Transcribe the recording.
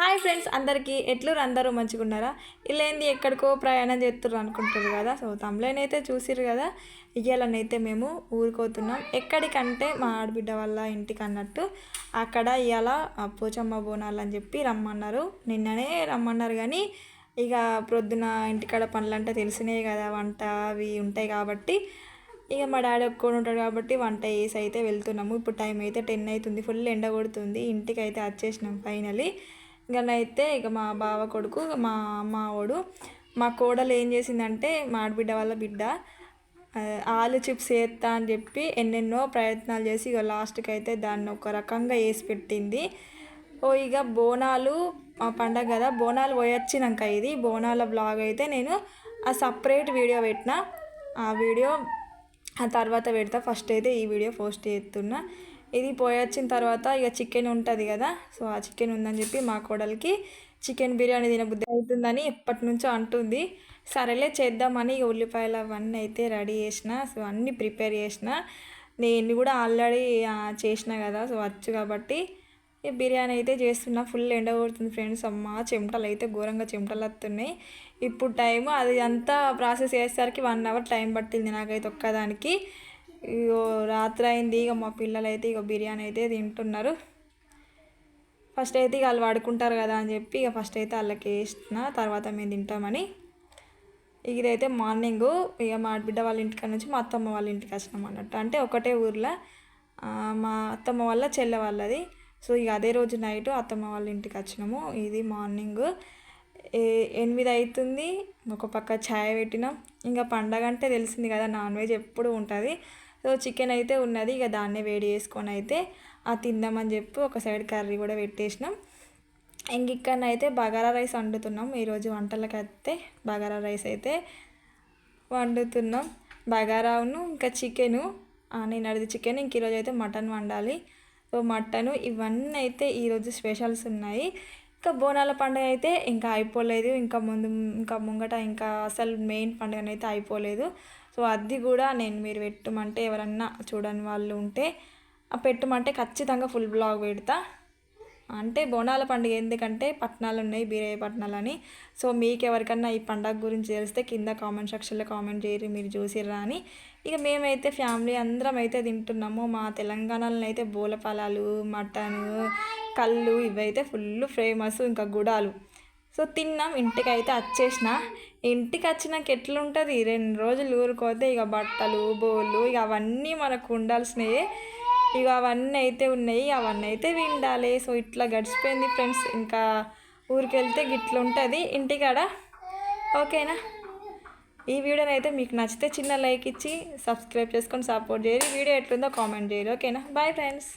Hi friends అందరికీ ఎట్లు అందరూ మంచిగా ఉన్నారా ఇలా ఎక్కడికో ప్రయాణం చేస్తున్నారు అనుకుంటారు కదా సో తమ్ములనైతే చూసిరు కదా ఇయ్యాలనైతే మేము ఊరుకోతున్నాం. ఎక్కడికంటే మా ఆడబిడ్డ వాళ్ళ ఇంటికి అన్నట్టు అక్కడ ఇవాళ పోచమ్మ బోనాలు అని చెప్పి రమ్మన్నారు. నిన్ననే రమ్మన్నారు కానీ ఇక ప్రొద్దున ఇంటికాడ పనులంటే తెలిసినాయి కదా వంట అవి ఉంటాయి కాబట్టి ఇక మా డాడీ ఒక్కడు ఉంటాడు కాబట్టి వంట వేసి అయితే వెళ్తున్నాము. ఇప్పుడు టైం అయితే టెన్ అవుతుంది ఫుల్ ఎండ కొడుతుంది. ఇంటికి అయితే వచ్చేసినాం ఫైనలీ. అయితే ఇక మా బావ కొడుకు మా మావోడు మా కోడలు ఏం చేసిందంటే మా ఆడబిడ్డ వాళ్ళ బిడ్డ ఆలు చిప్స్ వేస్తా అని చెప్పి ఎన్నెన్నో ప్రయత్నాలు చేసి ఇక లాస్ట్కి అయితే దాన్ని ఒక రకంగా వేసి పెట్టింది. ఓ ఇక బోనాలు మా పండగ కదా బోనాలు పోయొచ్చినాక ఇది బోనాల బ్లాగ్ అయితే నేను ఆ సపరేట్ వీడియో పెట్టిన. ఆ వీడియో ఆ తర్వాత పెడతా ఫస్ట్ అయితే ఈ వీడియో పోస్ట్ చేస్తున్నా. ఇది పోయొచ్చిన తర్వాత ఇక చికెన్ ఉంటుంది కదా సో ఆ చికెన్ ఉందని చెప్పి మా కోడలికి చికెన్ బిర్యానీ తినబుద్ధి అవుతుందని ఎప్పటి నుంచో అంటుంది. సరేలే చేద్దామని ఇక ఉల్లిపాయలు అవన్నీ అయితే రెడీ చేసిన సో అన్నీ ప్రిపేర్ చేసిన. నేను కూడా ఆల్రెడీ చేసిన కదా సో వచ్చు కాబట్టి ఈ బిర్యానీ అయితే చేస్తున్నా. ఫుల్ ఎండ కొడుతుంది ఫ్రెండ్స్ అమ్మ చెమటలు అయితే ఘోరంగా చెమటలు వస్తున్నాయి ఇప్పుడు టైం అది అంతా ప్రాసెస్ చేసేసరికి వన్ అవర్ టైం పట్టింది నాకైతే ఒక్కదానికి. ఇగో రాత్రి అయింది ఇక మా పిల్లలు అయితే ఇక బిర్యానీ అయితే తింటున్నారు. ఫస్ట్ అయితే ఇక వాళ్ళు వాడుకుంటారు కదా అని చెప్పి ఇక ఫస్ట్ అయితే వాళ్ళకి వేసిన తర్వాత మేము తింటామని. ఇదైతే మార్నింగ్ ఇక మా బిడ్డ వాళ్ళ ఇంటికి నుంచి మా అత్తమ్మ వాళ్ళ ఇంటికి వచ్చినాం అన్నట్టు. అంటే ఒకటే ఊర్లో మా అత్తమ్మ వాళ్ళ చెల్లె వాళ్ళది. సో ఇక అదే రోజు నైట్ అత్తమ్మ వాళ్ళ ఇంటికి వచ్చినాము. ఇది మార్నింగ్. ఎనిమిది అవుతుంది ఒక పక్క ఛాయ్ పెట్టినాం. ఇంకా పండగ అంటే తెలిసింది కదా నాన్ వెజ్ ఎప్పుడు ఉంటుంది. సో చికెన్ అయితే ఉన్నది ఇక దాన్నే వేడి చేసుకొని అయితే ఆ తిందామని చెప్పి ఒక సైడ్ కర్రీ కూడా పెట్టేసినాం. ఇంక అయితే బగారా రైస్ వండుతున్నాం. ఈరోజు వంటలకి అయితే బగారా రైస్ అయితే వండుతున్నాం. బగారాను ఇంకా చికెను నేను అడిగి చికెన్ ఇంక ఈరోజు అయితే మటన్ వండాలి. సో మటను ఇవన్నీ అయితే ఈరోజు స్పెషల్స్ ఉన్నాయి. ఇంకా బోనాల పండుగ అయితే ఇంకా అయిపోలేదు. ఇంకా ముందు ఇంకా ముంగట ఇంకా అసలు మెయిన్ పండుగ అయితే అయిపోలేదు. సో అది కూడా నేను మీరు పెట్టమంటే ఎవరన్నా చూడని వాళ్ళు ఉంటే పెట్టమంటే ఖచ్చితంగా ఫుల్ బ్లాగ్ పెడతా. అంటే బోనాల పండుగ ఎందుకంటే పట్టణాలు ఉన్నాయి బీరయ్య పట్టణాలు అని. సో మీకు ఎవరికన్నా ఈ పండగ గురించి తెలిస్తే కింద కామెంట్ సెక్షన్లో కామెంట్ చేయరు మీరు చూసిర్రా అని. ఇక మేమైతే ఫ్యామిలీ అందరం అయితే తింటున్నాము. మా తెలంగాణలో అయితే బోలపలాలు మటను కళ్ళు ఇవైతే ఫుల్ ఫేమస్ ఇంకా గుడాలు. సో తిన్నాం ఇంటికి అయితే వచ్చేసిన ఇంటికి వచ్చినాక ఎట్లుంటుంది? రెండు రోజులు ఊరుకోతే ఇక బట్టలు బోళ్ళు ఇక అవన్నీ మనకు ఉండాల్సినవి ఇక అవన్నీ అయితే ఉన్నాయి అవన్నీ అయితే విండాలి. సో ఇట్లా గడిచిపోయింది ఫ్రెండ్స్ ఇంకా ఊరికి వెళ్తే ఉంటుంది ఇంటికాడ. ఓకేనా? ఈ వీడియోని అయితే మీకు నచ్చితే చిన్న లైక్ ఇచ్చి సబ్స్క్రైబ్ చేసుకొని సపోర్ట్ చేయరు వీడియో ఎట్లుందో కామెంట్ చేయరు ఓకేనా? Bye friends